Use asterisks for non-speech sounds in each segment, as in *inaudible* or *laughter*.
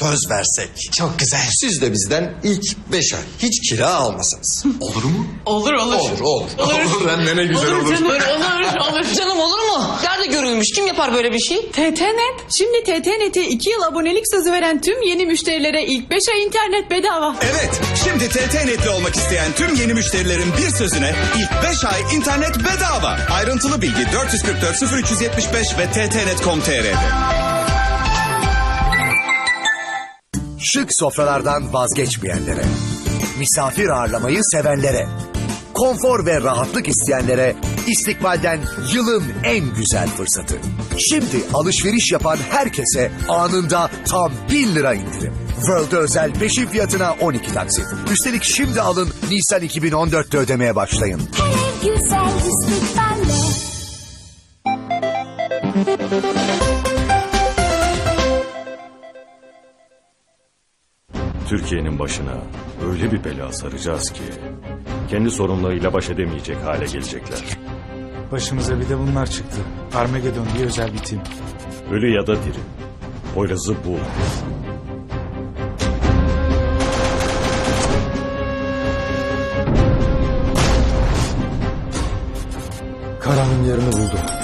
söz versek. Çok güzel. Siz de bizden ilk beş ay hiç kira almasanız. Olur mu? Olur olur. Olur olur. Olur hem de ne güzel olur. Canım, olur olur. Canım olur mu? Nerede görülmüş? Kim yapar böyle bir şey? TTNet. Şimdi TTNet'e 2 yıl abonelik sözü veren tüm yeni müşterilere ilk 5 ay internet bedava. Evet, şimdi TT-Net'li olmak isteyen tüm yeni müşterilerin bir sözüne ilk 5 ay internet bedava. Ayrıntılı bilgi 444 0375 ve ttnet.com.tr'de. Şık sofralardan vazgeçmeyenlere, misafir ağırlamayı sevenlere, konfor ve rahatlık isteyenlere istikbalden yılın en güzel fırsatı. Şimdi alışveriş yapan herkese anında tam 1000 lira indirim. World'e özel peşin fiyatına 12 taksit. Üstelik şimdi alın Nisan 2014'te ödemeye başlayın. Her güzel istikballe. Türkiye'nin başına öyle bir bela saracağız ki kendi sorunlarıyla baş edemeyecek hale gelecekler. Başımıza bir de bunlar çıktı. Armageddon diye özel bir tim. Ölü ya da diri. Poyraz'ı bul. Karan'ın yerini buldu.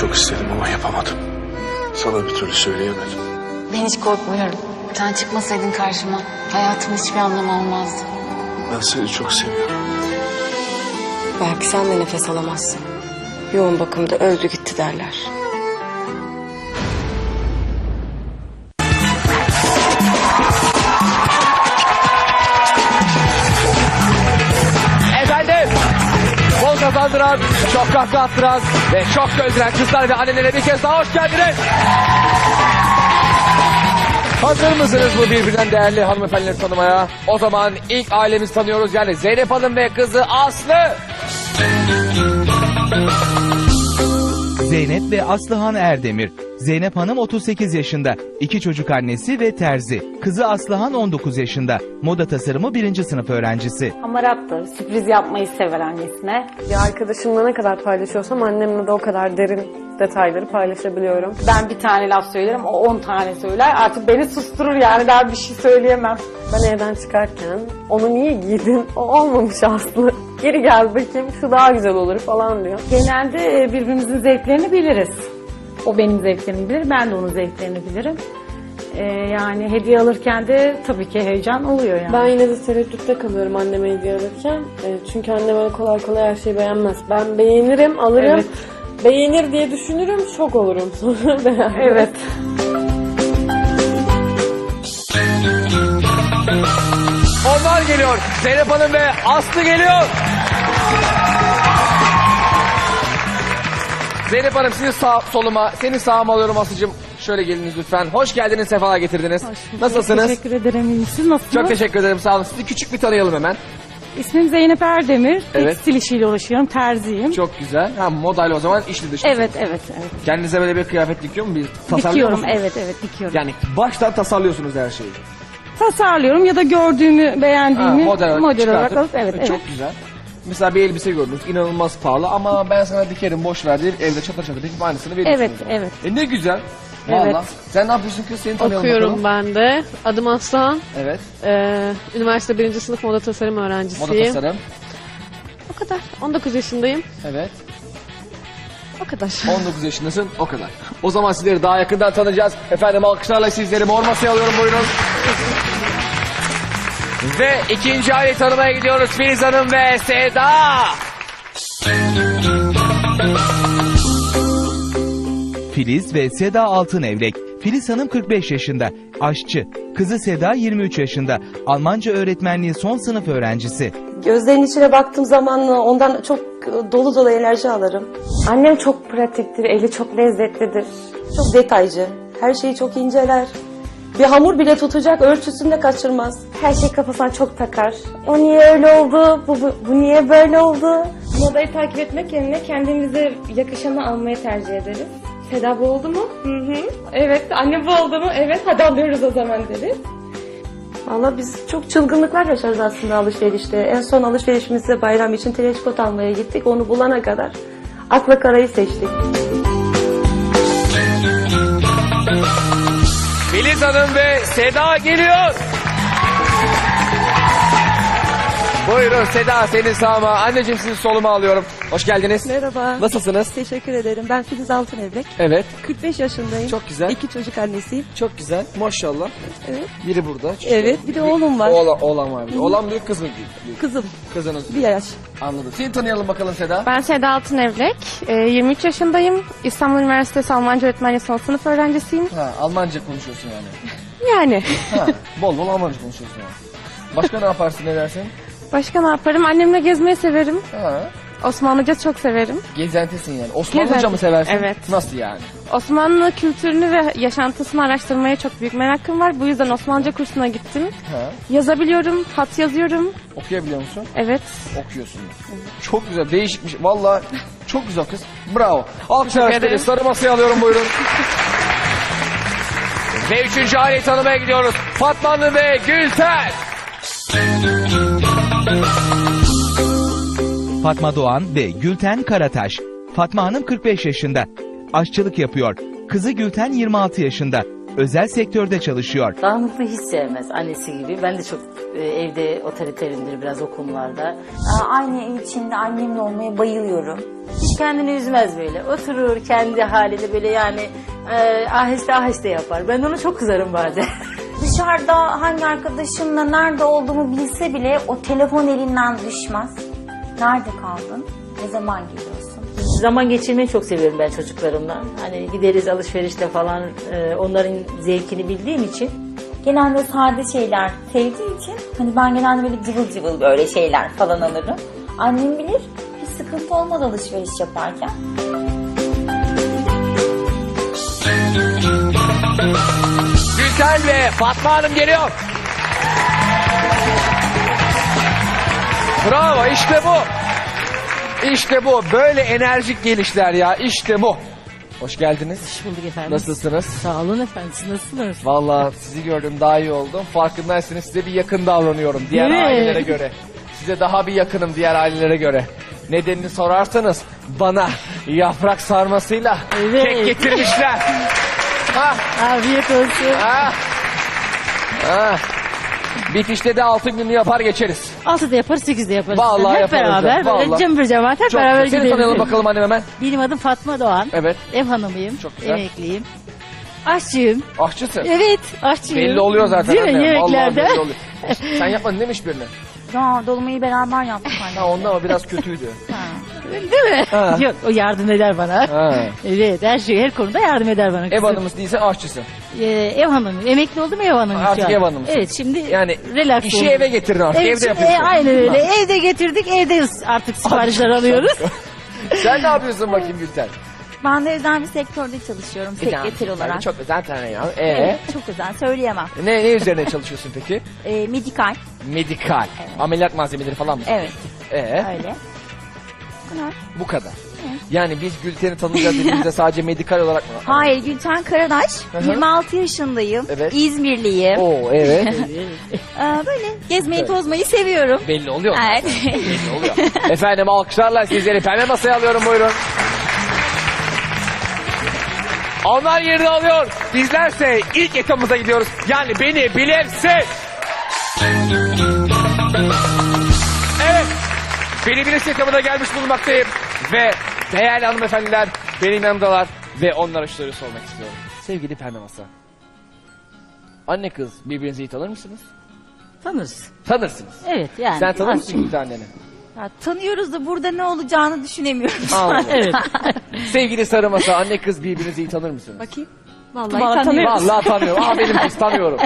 Çok istedim ama yapamadım. Sana bir türlü söyleyemedim. Ben hiç korkmuyorum. Sen çıkmasaydın karşıma hayatımın hiçbir anlamı olmazdı. Ben seni çok seviyorum. Belki sen de nefes alamazsın. Yoğun bakımda öldü gitti derler. Efendim. Bol kazandıran, çok kahkaha attıran ve çok öldüren kızlar ve annelere bir kez daha hoş geldiniz. Hazır mısınız bu birbirinden değerli hanımefendileri tanımaya? O zaman ilk ailemizi tanıyoruz yani Zeynep Hanım ve kızı Aslı. Zeynep ve Aslıhan Erdemir. Zeynep Hanım 38 yaşında, iki çocuk annesi ve terzi. Kızı Aslıhan 19 yaşında, moda tasarımı birinci sınıf öğrencisi. Hamarattır, sürpriz yapmayı sever annesine. Bir arkadaşımla ne kadar paylaşıyorsam annemle de o kadar derin detayları paylaşabiliyorum. Ben bir tane laf söylerim, o on tane söyler. Artık beni susturur yani daha bir şey söyleyemem. Ben evden çıkarken onu niye giydin? O olmamış Aslı. Geri gel bakayım şu daha güzel olur falan diyor. Genelde e, birbirimizin zevklerini biliriz. O benim zevklerimi bilir, ben de onun zevklerini bilirim. E, yani hediye alırken de tabii ki heyecan oluyor yani. Ben yine de tereddütte kalıyorum anneme hediye alırken. E, çünkü annem öyle kolay kolay her şeyi beğenmez. Ben beğenirim, alırım. Evet. Beğenir diye düşünürüm, şok olurum sonra *laughs* beğenmez. Evet. Onlar geliyor. Zeynep Hanım ve Aslı geliyor. Zeynep Hanım sizi sağ soluma, seni sağıma alıyorum Aslı'cığım. Şöyle geliniz lütfen. Hoş geldiniz, sefalar getirdiniz. Nasılsınız? Teşekkür ederim. İyi misin? Nasılsın? Çok teşekkür ederim, sağ olun. Sizi küçük bir tanıyalım hemen. İsmim Zeynep Erdemir. Evet. Tekstil işiyle uğraşıyorum. Terziyim. Çok güzel. Ha, modayla o zaman işli dışlı. Evet, evet, evet. Kendinize böyle bir kıyafet dikiyor mu? Bir tasarlıyor Dikiyorum, musunuz? evet, evet dikiyorum. Yani baştan tasarlıyorsunuz her şeyi. Tasarlıyorum ya da gördüğümü, Ha, beğendiğimi model olarak, model olarak çıkartıp- alıp, evet, evet. Çok güzel. Mesela bir elbise gördünüz, inanılmaz pahalı ama ben sana dikerim, boş ver deyip evde çatır çatır dikip aynısını veriyorsun. Evet, evet. E ne güzel. Evet. Valla. Sen ne yapıyorsun kız? Seni tanıyalım Okuyorum bakalım. ben de. Adım Aslan. Evet. Ee, üniversite birinci sınıf moda tasarım Moda öğrencisiyim. tasarım. O kadar. 19 yaşındayım. Evet. O kadar. 19 yaşındasın o kadar. O zaman sizleri daha yakından tanıyacağız. Efendim alkışlarla sizleri mor masaya alıyorum buyurun. Ve ikinci aile tanımaya gidiyoruz Filiz Hanım ve Seda. Filiz ve Seda Altınevlek. Filiz Hanım 45 yaşında, aşçı. Kızı Seda 23 yaşında, Almanca öğretmenliği son sınıf öğrencisi. Gözlerinin içine baktığım zaman ondan çok dolu dolu enerji alırım. Annem çok pratiktir, eli çok lezzetlidir. Çok detaycı, her şeyi çok inceler. Bir hamur bile tutacak, ölçüsünü de kaçırmaz. Her şey kafasına çok takar. O niye öyle oldu, bu, bu, bu niye böyle oldu? Modayı takip etmek yerine kendimize yakışanı almayı tercih ederiz. Seda bu oldu mu? Hı hı. Evet. Anne bu oldu mu? Evet. Hadi alıyoruz o zaman deriz. Valla biz çok çılgınlıklar yaşarız aslında alışverişte. En son alışverişimizde bayram için treçkot almaya gittik. Onu bulana kadar akla karayı seçtik. Filiz Hanım ve Seda geliyor. Buyurun Seda senin sağıma. Anneciğim sizin soluma alıyorum. Hoş geldiniz. Merhaba. Nasılsınız? Teşekkür ederim. Ben Filiz Altınevrek. Evet. 45 yaşındayım. Çok güzel. İki çocuk annesiyim. Çok güzel. Maşallah. Evet. Biri burada. Evet. Bir de oğlum var. Oğlan, oğlan var. bir. Oğlan büyük kız mı? Büyük. Kızım. Kızınız. Bir yaş. Anladım. Seni tanıyalım bakalım Seda. Ben Seda Altınevlek. Ee, 23 yaşındayım. İstanbul Üniversitesi Almanca öğretmenliği son sınıf öğrencisiyim. Ha, Almanca konuşuyorsun yani. Yani. Ha, bol bol Almanca konuşuyorsun yani. Başka ne yaparsın ne dersin? Başka ne yaparım? Annemle gezmeyi severim. Ha, Osmanlıca çok severim. gezentisin yani. Osmanlıca Gezenti. mı seversin? Evet. Nasıl yani? Osmanlı kültürünü ve yaşantısını araştırmaya çok büyük merakım var. Bu yüzden Osmanlıca kursuna gittim. Ha, Yazabiliyorum, hat yazıyorum. okuyabiliyor musun? Evet. Okuyorsun. Çok güzel, değişikmiş. Valla çok güzel kız. Bravo. Alkışlar ederim. Sarı masaya alıyorum buyurun. *laughs* ve üçüncü aileyi tanımaya gidiyoruz. Fatma Hanım ve Gülten. Fatma Doğan ve Gülten Karataş. Fatma Hanım 45 yaşında. Aşçılık yapıyor. Kızı Gülten 26 yaşında. Özel sektörde çalışıyor. Dağınıklığı hiç sevmez annesi gibi. Ben de çok e, evde otoriterimdir biraz o konularda. Aynı ev içinde annemle olmaya bayılıyorum. Hiç kendini üzmez böyle. Oturur kendi halinde böyle yani e, aheste aheste yapar. Ben ona çok kızarım bazen. *laughs* Dışarıda hangi arkadaşımla nerede olduğumu bilse bile o telefon elinden düşmez. Nerede kaldın? Ne zaman geliyorsun? Zaman geçirmeyi çok seviyorum ben çocuklarımla. Hani gideriz alışverişte falan e, onların zevkini bildiğim için. Genelde sade şeyler sevdiği için hani ben genelde böyle cıvıl cıvıl böyle şeyler falan alırım. Annem bilir hiç sıkıntı olmaz alışveriş yaparken. Gülten ve Fatma Hanım geliyor. Bravo işte bu. İşte bu. Böyle enerjik gelişler ya. İşte bu. Hoş geldiniz. Hoş bulduk efendim. Nasılsınız? Sağ olun efendim. Siz nasılsınız? Vallahi sizi gördüm daha iyi oldum. Farkındaysanız size bir yakın davranıyorum diğer mi? ailelere göre. Size daha bir yakınım diğer ailelere göre. Nedenini sorarsanız bana yaprak sarmasıyla Evet. kek getirmişler. *laughs* ha, Afiyet olsun. ha, ha. Bitişte de altın günü yapar geçeriz. Altıda yaparız, sekizde yaparız. Vallahi hep yaparız beraber ya, böyle vallahi. cımbır cemaat hep Çok beraber güzel. Seni tanıyalım bakalım annem hemen. Benim adım Fatma Doğan. Evet. Ev hanımıyım. Çok güzel. Emekliyim. Aşçıyım. Aşçısın. Evet, aşçıyım. Belli oluyor zaten Değil mi? Vallahi Yemeklerde. belli oluyor. *laughs* Sen yapmadın demiş birini. Ya dolmayı beraber yaptık anne. Ha ondan ama biraz kötüydü. Değil mi? Ha. Yok, o yardım eder bana. Ha. Evet, her şey, her konuda yardım eder bana. Ev kızım. hanımı değilse aşçısın. Ee, ev hanımıyım. Emekli oldum ev hanımıyım Artık şu an. ev hanımısın. Evet, şimdi Yani relax işi oldum. eve getirin artık. Evet, evde şimdi, yapıyorsun. e, aynen öyle. Evde getirdik, evde artık siparişler alıyoruz. *laughs* Sen ne yapıyorsun bakayım Gülten? Ben de özel bir sektörde çalışıyorum sekreter olarak. Çok özel tane ya. Ee, Evet, çok özel söyleyemem. ne, ne üzerine çalışıyorsun peki? Ee, *laughs* medikal. Medikal. Ameliyat malzemeleri falan mı? Evet, Ee, öyle. Bu kadar. Yani biz Gülten'i tanıyacağız dediğimizde *laughs* sadece medikal olarak mı? Hayır, Gülten Karadaş. hı. 26 yaşındayım. Evet. İzmirliyim. Oo evet. *laughs* Ee, böyle gezmeyi tozmayı seviyorum. Belli oluyor. Evet. Belli oluyor. Efendim alkışlarla sizleri pembe masaya alıyorum buyurun. Onlar yerini alıyor. Bizlerse ilk etapımıza gidiyoruz. Yani beni bilirsin. Beni bilirsin etabına gelmiş bulunmaktayım. Ve değerli hanımefendiler benim yanımdalar. Ve onlara şu soruyu sormak istiyorum. Sevgili pembe masa. Anne kız birbirinizi iyi tanır mısınız? Tanırız. Tanırsınız. Evet yani. Sen tanır mısın Gülten anneni? Ya, tanıyoruz da burada ne olacağını düşünemiyoruz. Anladım. *laughs* Evet. Sevgili sarı masa anne kız birbirinizi iyi tanır mısınız? Bakayım. Vallahi, Vallahi tanıyoruz. Vallahi tanıyorum. Aa benim kız tanıyorum.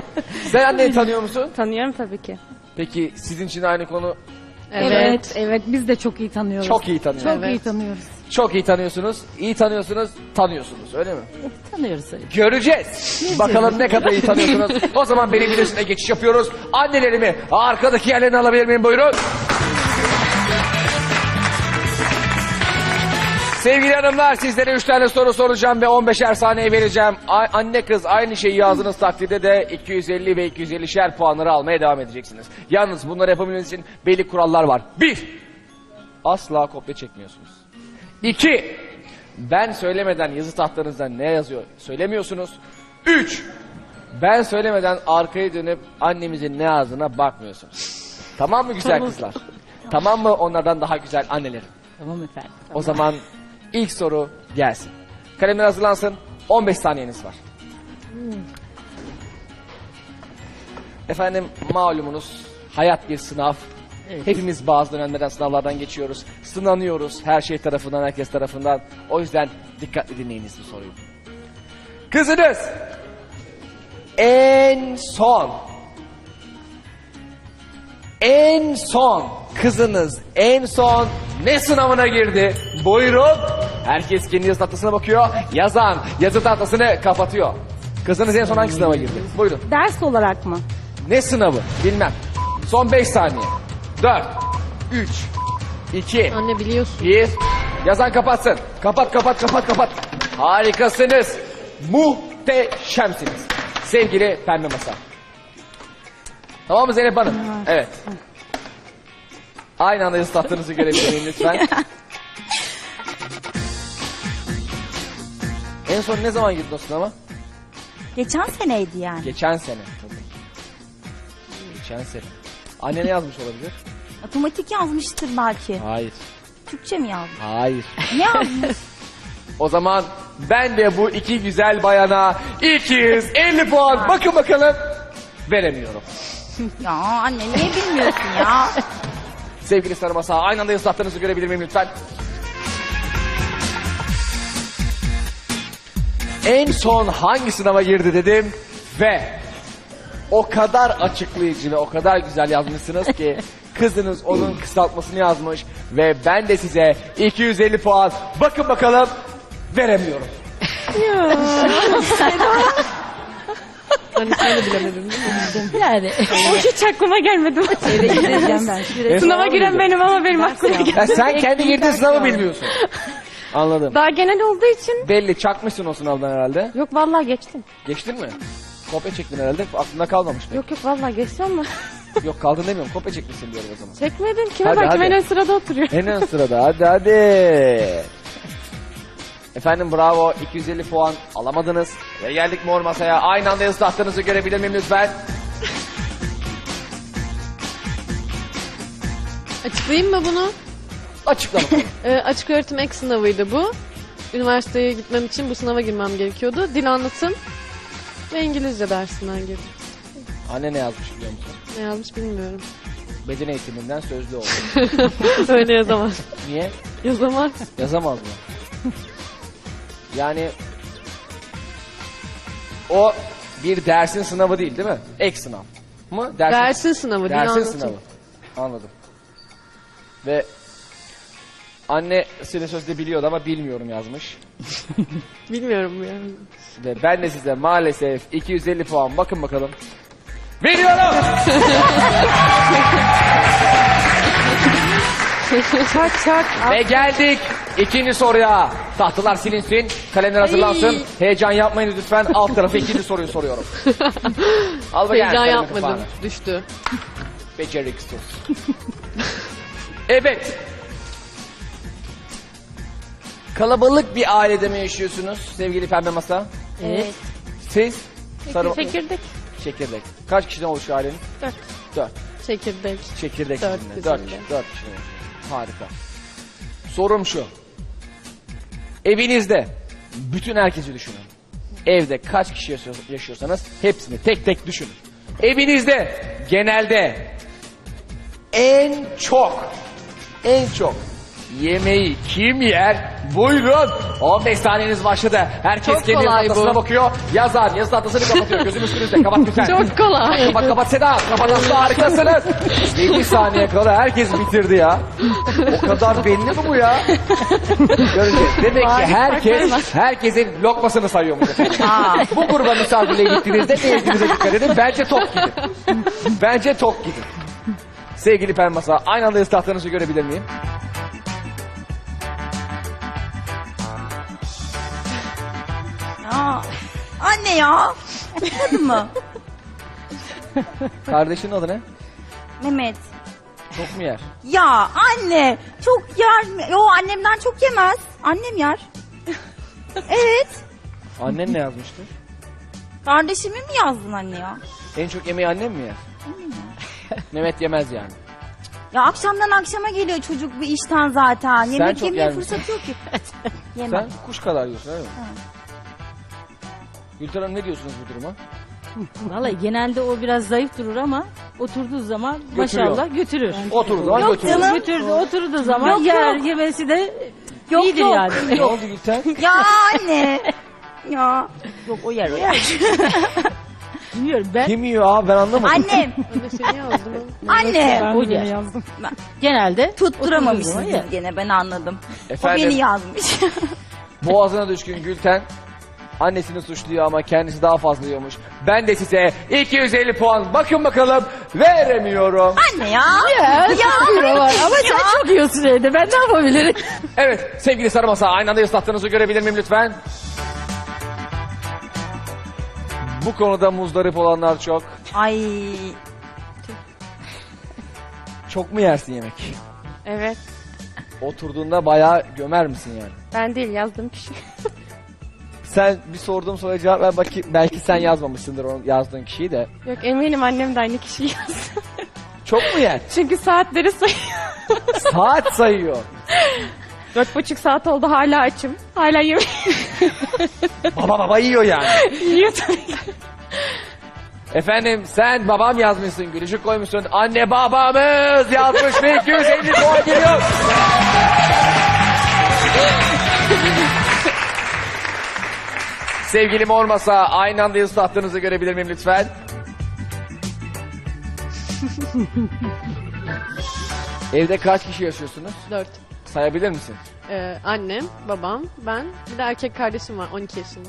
Sen anneyi tanıyor musun? Tanıyorum tabii ki. Peki sizin için aynı konu Evet, evet biz de çok iyi tanıyoruz. çok iyi tanıyorsunuz. Çok iyi tanıyoruz. Çok iyi tanıyorsunuz. İyi tanıyorsunuz. Tanıyorsunuz öyle mi? Tanıyoruz tabii. Göreceğiz. Bakalım ne kadar iyi tanıyorsunuz. O zaman benim birisine geçiş yapıyoruz. Annelerimi arkadaki yerlerini alabilir miyim buyurun. Sevgili hanımlar sizlere 3 tane soru soracağım ve 15'er saniye vereceğim. A- anne kız aynı şeyi yazdığınız takdirde de 250 ve 250'şer puanları almaya devam edeceksiniz. Yalnız bunları yapabilmeniz için belli kurallar var. 1. Asla kopya çekmiyorsunuz. 2. Ben söylemeden yazı tahtanızda ne yazıyor söylemiyorsunuz. 3. Ben söylemeden arkaya dönüp annemizin ne yazdığına bakmıyorsunuz. Tamam mı güzel kızlar? Tamam mı onlardan daha güzel annelerim? Tamam efendim. O zaman ilk soru gelsin. Kalemler hazırlansın. 15 saniyeniz var. Efendim malumunuz hayat bir sınav. Hepimiz bazı dönemlerden sınavlardan geçiyoruz. Sınanıyoruz her şey tarafından, herkes tarafından. O yüzden dikkatli dinleyiniz bu soruyu. Kızınız en son en son kızınız en son ne sınavına girdi? Buyurun. Herkes kendi yazı tahtasına bakıyor. Yazan yazı tahtasını kapatıyor. Kızınız en son hangi sınava girdi? Buyurun. Ders olarak mı? Ne sınavı? Bilmem. Son 5 saniye. 4 3 2 Anne biliyorsun. 1 Yazan kapatsın. Kapat kapat kapat kapat. Harikasınız. Muhteşemsiniz. Sevgili Pembe Masa. Tamam mı Zeynep Hanım? Evet. Aynı anda tahtanızı görebilir miyim lütfen? *laughs* en son ne zaman girdin o sınava? Geçen seneydi yani. Geçen sene. Tabii. Geçen sene. Anne ne yazmış olabilir? Otomatik yazmıştır belki. Hayır. Türkçe mi yazmış? Hayır. Ne yazmış? *laughs* O zaman ben de bu iki güzel bayana 250 puan bakın bakalım veremiyorum. Ya anne niye bilmiyorsun ya? *laughs* Sevgili Sarı Masa aynı anda tahtanızı görebilir miyim lütfen? En son hangi sınava girdi dedim ve o kadar açıklayıcı ve o kadar güzel yazmışsınız ki *laughs* kızınız onun kısaltmasını yazmış ve ben de size 250 puan bakın bakalım veremiyorum. *laughs* Anne sen de bilemedin değil mi? Yani. *laughs* Hiç aklıma gelmedi. Eve gideceğim ben. Sınava giren benim ama benim aklıma gelmedi. Ya sen kendi girdiğin sınavı bilmiyorsun. *laughs* Anladım. Daha genel olduğu için. Belli çakmışsın o sınavdan herhalde. Yok vallahi geçtim. Geçtin mi? Kopya çektin herhalde. Aklında kalmamış. Yok yok vallahi geçtim ama. *laughs* Yok kaldın demiyorum. Kopya çekmişsin diyorum o zaman. Çekmedim. Kime Hadi, bak hadi. ben ön sırada oturuyor. En ön sırada hadi hadi. Efendim bravo 250 puan alamadınız. Ve geldik mor masaya. Aynı anda yazı tahtanızı görebilir miyim lütfen? Açıklayayım mı bunu? Açıkla bakalım. *laughs* Ee, açık öğretim ek sınavıydı bu. Üniversiteye gitmem için bu sınava girmem gerekiyordu. Dil anlatım ve İngilizce dersinden girdim. Anne ne yazmış biliyor musun? Ne yazmış bilmiyorum. Beden eğitiminden sözlü oldu. *laughs* Öyle yazamaz. Niye? Yazamaz. Yazamaz mı? Yani o bir dersin sınavı değil değil mi? Ek sınav mı? Dersin sınavı, dil Dersin anlatım. sınavı. Anladım. Ve anne seni sözde biliyordu ama bilmiyorum yazmış. *laughs* Bilmiyorum yani. Ve ben de size maalesef 250 puan bakın bakalım. Veriyorum. *laughs* çak çak. Ve geldik ikinci soruya. Tahtalar silinsin, kalemler hazırlansın. Heyecan yapmayın lütfen. Alt tarafı ikinci soruyu soruyorum. *laughs* Al bakayım. Heyecan kalemi yapmadım. kapağına. Düştü. Beceriksiz. evet. Kalabalık bir ailede mi yaşıyorsunuz sevgili Pembe Masa? Evet. Siz? Sarı... Çekirdek. Çekirdek. Kaç kişiden oluşuyor ailenin? Dört. Dört. Çekirdek. Çekirdek Dört sizinle. Dört, de. dört. Harika. Sorum şu. Evinizde bütün herkesi düşünün. Evde kaç kişi yaşıyor- yaşıyorsanız hepsini tek tek düşünün. Evinizde genelde en çok en çok yemeği kim yer? Buyurun. 15 saniyeniz başladı. Herkes Çok kendi kolay tahtasına bu. bakıyor. Yazar yazı tahtasını kapatıyor. Gözüm üstünüzde. *laughs* Kapat lütfen. Çok kolay. Kapat kapat Seda. Kapat Aslı harikasınız. 7 saniye kala herkes bitirdi ya. O kadar belli mi bu ya? Göreceğiz. Demek ki herkes herkesin lokmasını sayıyormuş efendim. bu gruba misafirliğe gittiğinizde ne yediğinize dikkat edin. Bence tok gidin. Bence tok gidin. Sevgili Permasa aynı anda tahtanızı görebilir miyim? Anne ya. Anladın mı? *laughs* Kardeşinin adı ne? Mehmet. Çok mu yer? Ya anne çok yer. Yo annemden çok yemez. Annem yer. evet. Annen ne yazmıştı? Kardeşimi mi yazdın anne ya? En çok yemeği annem mi yer? Mehmet yemez yani. Ya akşamdan akşama geliyor çocuk bu işten zaten. Yemek çok yemeye yer misin? yok ki. *laughs* Yemem. Sen kuş kadar yiyorsun öyle mi? Gülten Hanım ne diyorsunuz bu duruma? Vallahi genelde o biraz zayıf durur ama oturduğu zaman Götürüyor. maşallah götürür. Oturduğu zaman Yok götürüyor. canım. Götürdü, oturduğu zaman Yok, yer yok. yemesi de Yok, iyidir yok. yani. Ne oldu Gülten? *laughs* ya anne. ya. Yok o yer o yer. *laughs* Bilmiyorum ben. Kim yiyor abi ben anlamadım. Annem. *laughs* Yazdım. Anne. Ben O yer. yazdım. Genelde Tutturamamışsınız gene ben anladım. O Efendim beni yazmış. boğazına düşkün Gülten annesini suçluyor ama kendisi daha fazla yiyormuş. Ben de size 250 puan bakın bakalım veremiyorum. anne ya. Ya, çok yiyorlar. Ama sen çok yiyorsun evde. Ben ne yapabilirim? Evet sevgili Sarı Masa aynı anda ıslattığınızı görebilir miyim lütfen? Bu konuda muzdarip olanlar çok. Ay. Çok mu yersin yemek? Evet. Oturduğunda bayağı gömer misin yani? Ben değil yazdığım kişi. *laughs* Sen bir sorduğum soruya cevap ver bakayım. Belki sen yazmamışsındır onu yazdığın kişiyi de. Yok eminim annem de aynı kişiyi yazdı. *laughs* Çok mu yer? Çünkü saatleri sayıyor. *laughs* Saat sayıyor. Dört buçuk saat oldu hala açım. Hala yemek *laughs* Baba baba yiyor yani. yiyor tabii. Efendim sen babam yazmışsın, gülücük koymuşsun. Anne babamız yazmış ve 250 puan geliyor. Sevgilim olmasa aynı anda ıslattığınızı görebilir miyim lütfen? *laughs* Evde kaç kişi yaşıyorsunuz? Dört. Sayabilir misin? Ee, annem, babam, ben. Bir de erkek kardeşim var 12 yaşında.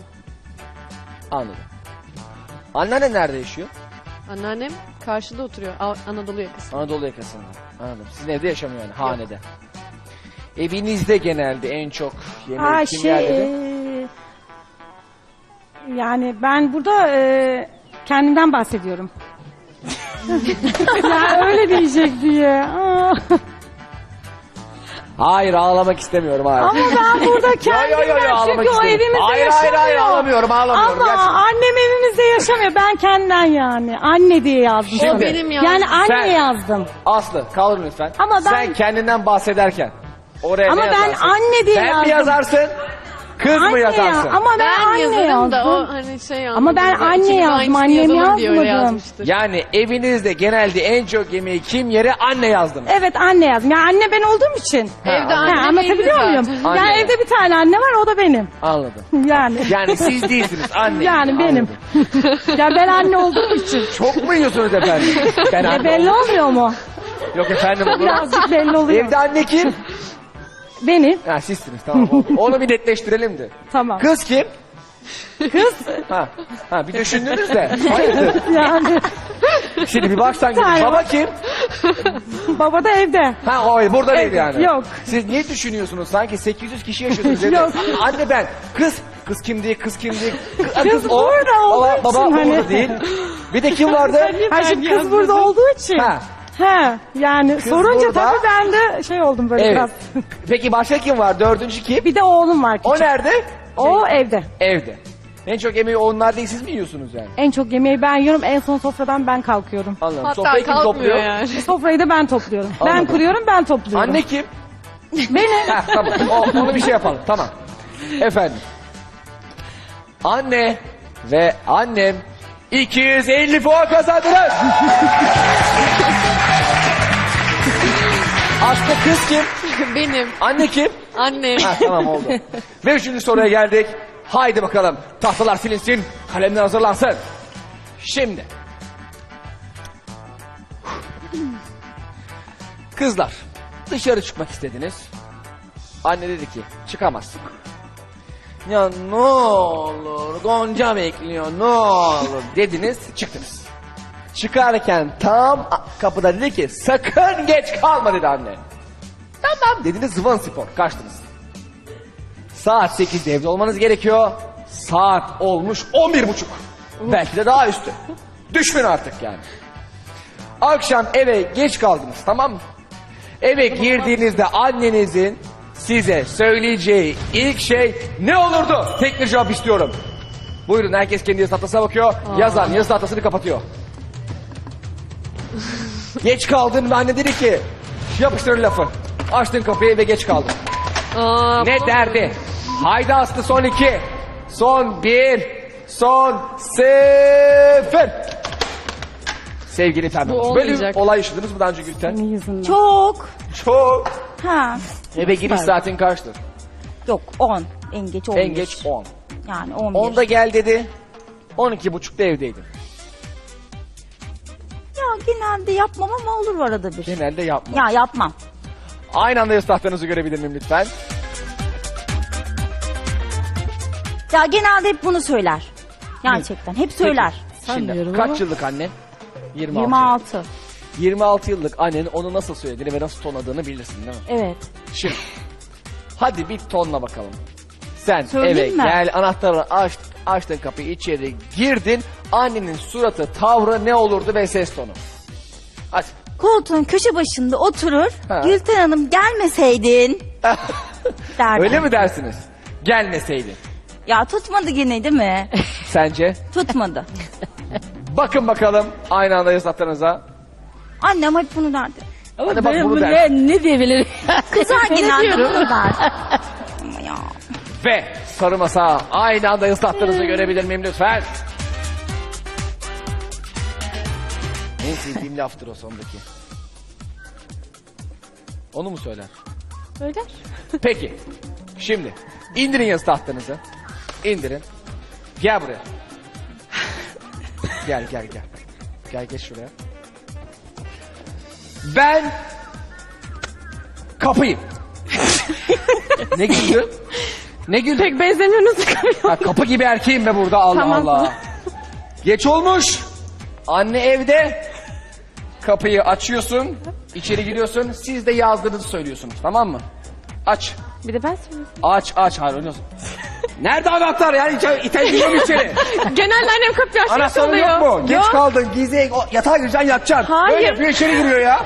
Anladım. Anneannen nerede yaşıyor? Anneannem karşıda oturuyor. Av- Anadolu yakası. Anadolu yakasında. Anladım. Sizin evde yaşamıyor yani hanede. Evinizde genelde en çok yemeği Ha kim şey yer dedi? Yani ben burada e, kendimden bahsediyorum. ya öyle diyecek diye. Aa. *laughs* Hayır ağlamak istemiyorum hayır. Ama ben burada Yo, yo, kendimden yo, yo, çünkü o istemiyorum. evimizde Hayır, yaşamıyor. hayır, hayır, ağlamıyorum, ağlamıyorum, Ama gerçekten. annem evimizde yaşamıyor. Ben kendimden yani. Anne diye yazdım. Şimdi- benim Yani anne Sen- yazdım. Aslı kalır lütfen. Ama ben- Sen kendinden bahsederken oraya Ama ne ben yazarsın? anne diye Sen mi yazdım. yazarsın? Kız mı Anne ya, yazarsın? ama ben, Ben anne yazarım yazdım. da o hani şey Ama ben anlamında, anne ikimiz yazdım, aynısını annem yazalım diye öyle yazmadım. yazmıştır. Yani evinizde genelde en çok yemeği kim yere anne yazdınız. Evet anne yazdım. Yani anne ben olduğum için. Evde Ha, annem anlatabiliyor evli muyum? zaten. Anne. Yani evde bir tane anne var o da benim. Anladım. Yani. Yani siz değilsiniz *laughs* anne. Yani benim. Anladım. ya ben anne olduğum için. Çok mu yiyorsunuz efendim? Ben Ya anne belli oldum. olmuyor mu? Yok efendim olur. Birazcık belli oluyor. Evde anne kim? Benim. Ha sizsiniz tamam oldu. *laughs* Onu bir netleştirelim de. Tamam. Kız kim? Kız. Ha, ha bir düşündünüz de. *laughs* Hayırdır? Yani Şimdi bir baksan gibi. Baba kim? baba da evde. Ha o burada değil Evet, yani. yok. Siz niye düşünüyorsunuz? Sanki 800 kişi yaşıyorsunuz. evde. Yok. Anne ben. Kız. Kız kim diye kız kim diye. Kız, Kız burada olduğu baba, baba için burada hani. değil. Bir de kim vardı? Ha şimdi kız burada olduğu için. Ha. He yani sorunca burada. tabii ben de şey oldum böyle Evet. biraz. *laughs* Peki başka kim var? Dördüncü kim? Bir de oğlum var O küçük. nerede? O evde. Evde. En çok yemeği onlar değil siz mi yiyorsunuz yani? En çok yemeği ben yiyorum. En son sofradan ben kalkıyorum. Anladım. Hatta Sofrayı kim kalkmıyor topluyor? yani. *laughs* Sofrayı da ben topluyorum. Anladım. Ben kuruyorum ben topluyorum. Anne kim? *laughs* Benim. Ha, tamam. O, onu bir şey yapalım. Tamam. Efendim. Anne ve annem 250 puan kazandınız. Aslı kız kim? *laughs* Benim, Anne kim? annem. Ha, tamam oldu. *laughs* ve üçüncü soruya geldik. Haydi bakalım. Tahtalar silinsin. Kalemler hazırlansın. Şimdi. Kızlar. Dışarı çıkmak istediniz. Anne dedi ki çıkamazsın. Ya ne olur Gonca bekliyor ne olur dediniz çıktınız. Çıkarken tam kapıda dedi ki sakın geç kalma dedi anne. Tamam dediniz zıvan spor kaçtınız. Saat 8'de evde olmanız gerekiyor. Saat olmuş 11 buçuk. Belki de daha üstü. Düşün artık yani. Akşam eve geç kaldınız tamam mı? Eve girdiğinizde annenizin size söyleyeceği ilk şey ne olurdu? Tek bir cevap istiyorum. Buyurun herkes kendi yazı tahtasına bakıyor. Yazan yazı tahtasını kapatıyor. Geç kaldın ve anne dedi ki yapıştırın lafı. Açtın kapıyı ve geç kaldın. ne derdi? Haydi Aslı son iki. Son bir. Son sıfır. Sevgili Pembe. Bu Böyle bir olmayacak. olay yaşadınız mı daha önce Gülten? Çok. Çok. Ha. Eve giriş saatin kaçtır? Yok 10. En geç 11. En geç 10. Yani 11. 10'da gel dedi. 12 buçukta evdeydin. Genelde yapmam ama olur arada bir. Genelde yapma. Ya yapmam. Aynı anda yazı tahtanızı görebilir miyim lütfen? Ya genelde hep bunu söyler. Gerçekten hep söyler. Şimdi kaç yıllık annen? 26. 26. 26 yıllık annenin onu nasıl söylediğini ve nasıl tonladığını bilirsin değil mi? Evet. Şimdi hadi bir tonla bakalım. Sen Söyleyeyim eve mi? gel anahtarı aç, açtın kapıyı içeri girdin. Annenin suratı tavrı ne olurdu ve ses tonu? Hadi. Koltuğun köşe başında oturur. Ha. Gülten Hanım gelmeseydin. *laughs* derdim. Öyle mi dersiniz? Gelmeseydin. Ya tutmadı gene değil mi? *laughs* Sence? Tutmadı. *laughs* Bakın bakalım aynı anda tahtanıza. Annem hep bunu derdi. Hadi bak bunu der. ne diyebilir? Kızar Ne genelde bunu der. Ve sarı masa aynı anda tahtanızı görebilir miyim lütfen? En sevdiğim laftır o sondaki. Onu mu söyler? Söyler. Peki. Şimdi indirin yazı tahtanızı. İndirin. Gel buraya. Gel gel gel. Gel geç şuraya. Ben kapıyım. ne güldü? Ne güldü? Pek benzemiyorsunuz Ha, kapı gibi erkeğim be burada Allah Tamam. Allah. Geç olmuş. Anne evde. Kapıyı açıyorsun. içeri giriyorsun. Siz de yazdığınızı söylüyorsunuz. Tamam mı? Aç. Bir de ben söyleyeyim. Aç aç. Hayır oynuyorsun. Nerede anahtar ya? İçeri, iten giriyorum içeri. Genelde annem kapıyı açmış Anahtarın oluyor. yok mu? Geç kaldın. Gizli o, yatağa gireceksin yatacaksın. Hayır. Böyle yapıyor içeri giriyor ya.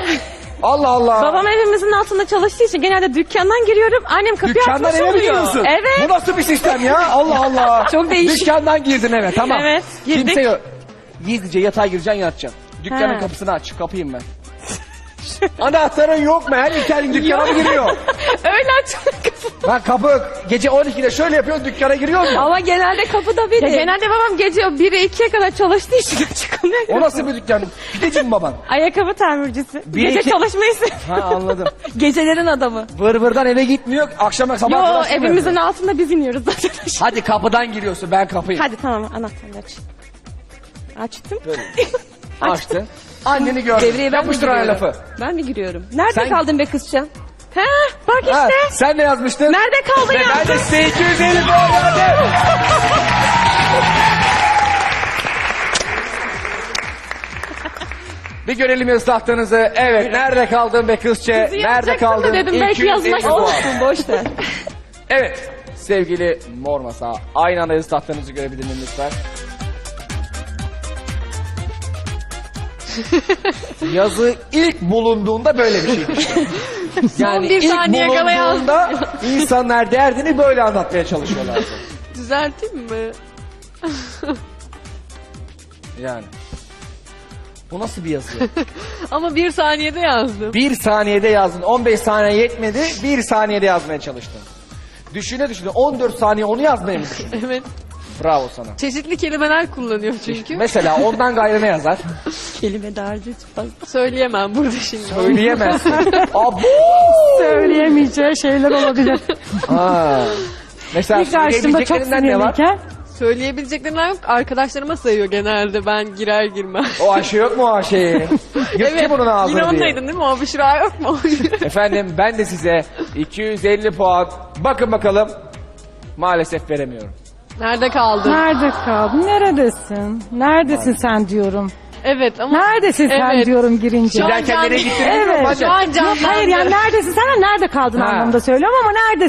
Allah Allah. Babam evimizin altında çalıştığı için genelde dükkandan giriyorum. Annem kapıyı Dükkandan açmış eve mi oluyor. giriyorsun? Evet. Bu nasıl bir sistem ya? Allah Allah. *laughs* Çok değişik. Dükkandan girdin eve tamam. Evet, girdik. Kimse yok. Gizlice yatağa gireceksin yatacaksın. Dükkanın He. kapısını aç. Kapıyım ben. *laughs* Anahtarın yok mu? Her İtalyan dükkana mı giriyor? *laughs* Öyle açılır Lan kapı gece 12'de şöyle yapıyorsun dükkana giriyor mu? Ama genelde kapıda biri. Ya genelde babam gece 1'e 2'ye kadar çalıştığı için *laughs* çıkamıyor. O nasıl bir dükkan? Pideci mi baban? Ayakkabı tamircisi. Bir gece iki- çalışmayı sev- Ha anladım. *laughs* Gecelerin adamı. Vır vırdan eve gitmiyor. Akşama sabah Yo kadar evimizin altında biz iniyoruz zaten. *laughs* Hadi kapıdan giriyorsun ben kapıyım. Hadi tamam anahtarını aç. Açtım. Böyle. Açtın. Anneni gördün. Devreye ben mi Yapıştır ona giriyorum? lafı. Ben mi giriyorum? Nerede Sen- kaldın be kızcan? He bak işte. Ha, sen ne yazmıştın? Nerede kaldın Ve ya? ben de size 250 puan verdim. Bir görelim tahtanızı. Evet, nerede kaldın be kızçe? Kızı Nerede yazacaksın da kaldın? dedim, belki 250 yazmaz. puan. Olsun, boş ver. *laughs* Evet, sevgili Mor Masa. Aynı anda tahtanızı görebilir miyim lütfen? *laughs* Yazı ilk bulunduğunda böyle bir şeymiş. *laughs* Yani bir ilk saniye kala bulunduğunda insanlar derdini böyle anlatmaya çalışıyorlardı. *laughs* Düzelteyim mi? *laughs* Yani. Bu nasıl bir yazı? *laughs* Ama bir saniyede yazdım. bir saniyede yazdın. 15 saniye yetmedi. Bir saniyede yazmaya çalıştın. Düşüne düşüne 14 saniye onu yazmaya mı düşündün? Evet. Bravo sana. Çeşitli kelimeler kullanıyor çünkü. Mesela ondan gayrı ne yazar? *laughs* Kelime dağarcığı fazla. Söyleyemem burada şimdi. Söyleyemezsin. *laughs* Abu! Söyleyemeyeceği şeyler olabilir. Ha. Mesela İlk açtığımda çok söyleyebileceklerinden ne var? sinirliyken Söyleyebileceklerimden yok. Arkadaşlarıma sayıyor genelde ben girer girmem. O Ayşe yok mu o Ayşe'yi? Yırttı bunun ağzını Yine diye. ondaydın değil mi? O Büşra yok mu? *laughs* Efendim ben de size 250 puan. Bakın bakalım. Maalesef veremiyorum. Nerede kaldın? nerede kaldın? Neredesin? Neredesin sen diyorum. Evet ama... Neredesin sen Evet. diyorum girince. Şu an Giderken can- nereye gittiniz Evet. Şu an Yok, canlandı. hayır yani neredesin sen nerede kaldın Ha. anlamında söylüyorum ama neredesin?